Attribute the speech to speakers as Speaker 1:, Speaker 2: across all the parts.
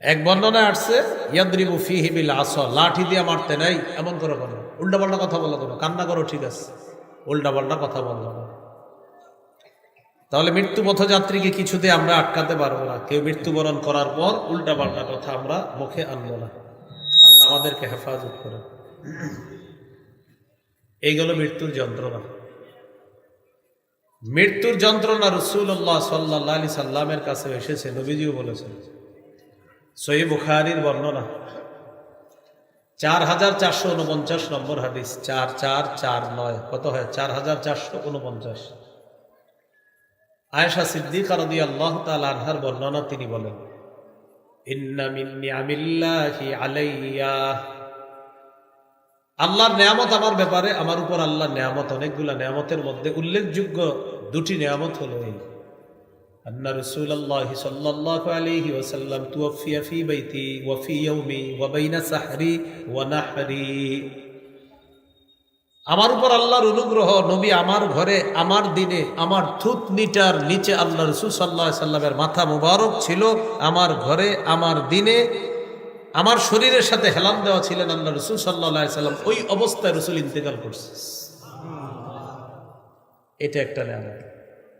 Speaker 1: এক বর্ণনায় আসছে, ইয়াদ্রিবু ফিহি বিল আস লাঠি দিয়ে মারতে নাই, এমন করে বলো। উল্টা পাল্টা কথা বলো কোনো কান্না করো, ঠিক আছে। উল্টা পাল্টা কথা বলল না তাহলে মৃত্যু পথযাত্রীকে কিছুতে আমরা আটকাতে পারব না। কেউ মৃত্যুবরণ করার পর উল্টা পাল্টা কথা আমরা মুখে আনব না। আল্লাহ আমাদেরকে হেফাজত করে এইগুলো মৃত্যুর যন্ত্রণা। মৃত্যুর যন্ত্রণা রসুল্লাহ সাল্লাহ আলি সাল্লামের কাছে এসেছে, নবীজিও বলেছেন। সহি বুখারির বর্ণনা। চার হাজার চারশো উনপঞ্চাশ নম্বর হাদিস। চার চার চার নয়। কত হয়? চার হাজার চারশো উনপঞ্চাশ। আয়েশা সিদ্দিক রদি আল্লাহ তাল আনহার বর্ণনা তিনি বলেন আল্লাহর নেয়ামত আমার ব্যাপারে, আমার উপর আল্লাহ নেয়ামত, অনেকগুলা নেয়ামতের মধ্যে উল্লেখযোগ্য দুটি নেয়ামত হলো এই। রাসূলুল্লাহ সাল্লাল্লাহু আলাইহি ওয়াসাল্লাম তুওফিয়া ফি বাইতি ওয়া ফি ইয়াউমি ওয়া বাইনা সাহরি ওয়া নাহরি আমার উপর আল্লাহর অনুগ্রহ, নবী আমার ঘরে, আমার দিনে, আমার থুতনিটার নিচে আল্লাহ রসুল সাল্লাহ সাল্লামের মাথা মুবারক ছিল। আমার ঘরে, আমার দিনে, আমার শরীরের সাথে হেলান দেওয়া ছিলেন আল্লাহ রসুল সাল্লাহ সাল্লাম। ওই অবস্থায় রসুল ইন্তেকাল করছে। এটা একটা নেয়ামত।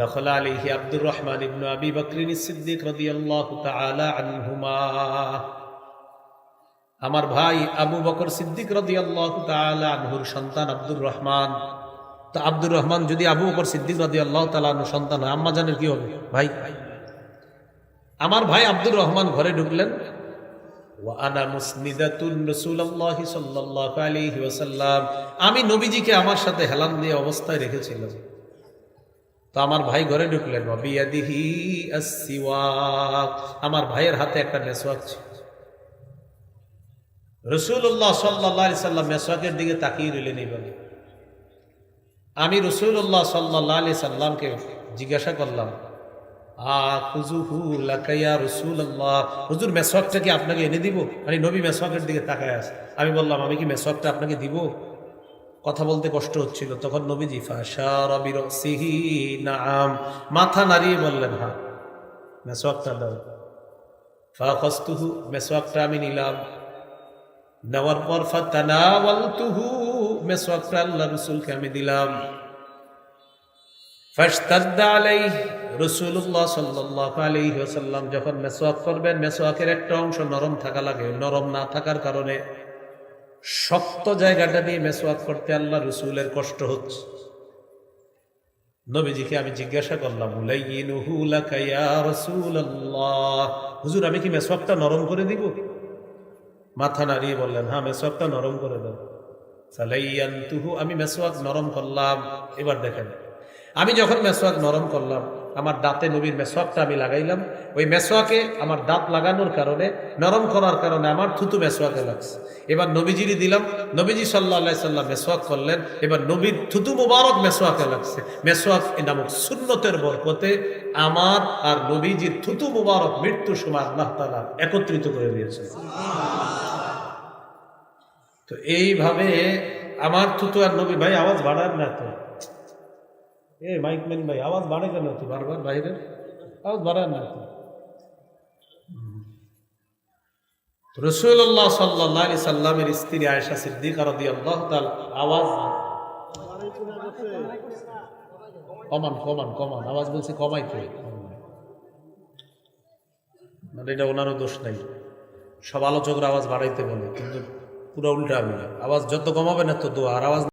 Speaker 1: দখল আলিহি আব্দুর রহমান ইবনু আবি বকরিন সিদ্দিক রাদিয়াল্লাহু তাআলা আনহুমা। আমার ভাই আবু বকর সিদ্দিক রাদিয়াল্লাহু তাআলা আনহুর সন্তান আব্দুর রহমান। তো আব্দুর রহমান যদি আবু বকর সিদ্দিক রাদিয়াল্লাহু তাআলা আনহুর সন্তান হয়, আম্মা জানের কি হবে? ভাই, আমার ভাই আব্দুর রহমান ঘরে ঢুকলেন। আমি নবীজিকে আমার সাথে হেলান দিয়ে অবস্থায় রেখেছিলাম। তো আমার ভাই ঘরে ঢুকলেন ওয়াবিয়াদিহি আস-সিওয়াক। আমার ভাইয়ের হাতে একটা মেসওয়াক ছিল। রসুল্লাহ সাল্লাহ সাল্লাম মেসওয়াকের দিকে তাকিয়ে রইলেন এইভাবে আমি রসুল্লাহ সাল্লাহ আলি সাল্লামকে জিজ্ঞাসা করলাম হুজুর মেসওয়াকটা কি আপনাকে এনে দিব? মানে নবী মেসওয়াকের দিকে তাকায় আছে। আমি বললাম, আমি কি মেসওয়াকটা আপনাকে দিব? কথা বলতে কষ্ট হচ্ছিল। তখন নবীজি সিহি নাম মাথা নাড়িয়ে বললেন হ্যাঁ মেসওয়াকটা দাও। ফাখস্তুহু মেসওয়াকটা আমি নিলাম। নেওয়ার পর, ফাতানাওয়ালতুহু মেসওয়াকটা আল্লাহ রাসূলকে আমি দিলাম। রাসূলুল্লাহ সাল্লাল্লাহু আলাইহি ওয়াসাল্লাম যখন মেসওয়াক করবেন, মেসোয়াকের একটা অংশ নরম থাকা লাগে, নরম না থাকার কারণে। শক্ত জায়গাটা নিয়ে মেসওয়াক করতে আল্লাহ রসুলের কষ্ট হচ্ছে। নবীজিকে আমি জিজ্ঞাসা করলাম হুজুর, আমি কি মেসওয়াকটা নরম করে দিব? মাথা নাড়িয়ে বললেন হ্যাঁ মেসওয়াকটা নরম করে দাও। সালাইয়ান্তুহু, আমি মেসওয়াক নরম করলাম। এবার দেখেন, আমি যখন মেসওয়াক নরম করলাম আমার দাঁতে নবীর মেসওয়াকটা আমি লাগাইলাম। ওই মেসওয়াকে আমার দাঁত লাগানোর কারণে, নরম করার কারণে আমার থুতু মেসওয়াকে লাগছে। এবার নবীজিরই দিলাম। নবীজি সাল্লাহ সাল্লাম মেসওয়াক করলেন। এবার নবীর থুতু মুবারক মেসওয়াকে লাগছে। মেসওয়াক নামক সুন্নতের বরকতে আমার আর নবীজির থুতু মুবারক মৃত্যু সময় আল্লাহ তালা একত্রিত করে দিয়েছেন। তো এইভাবে আমার থুতু আর নবী, ভাই, আওয়াজ বাড়ান না তো। এ, মাইক ম্যান ভাই, আওয়াজ বাড়ে কেন তো? বারবার বাইরের? আওয়াজ বাড়ার না তো। রসুল্লাহ সাল্লাহ সাল্লামের স্ত্রী সিদ্দিক রদি আল্লাহ তাল আওয়াজ কমান কমান কমান। আওয়াজ বলছে কমাইতে মানে এটা ওনারও দোষ নাই। সব আলোচকরা আওয়াজ বাড়াইতে বলে, কিন্তু পুরো উল্টা আমি আওয়াজ যত কমাবেন এত দোয়া। আর আওয়াজ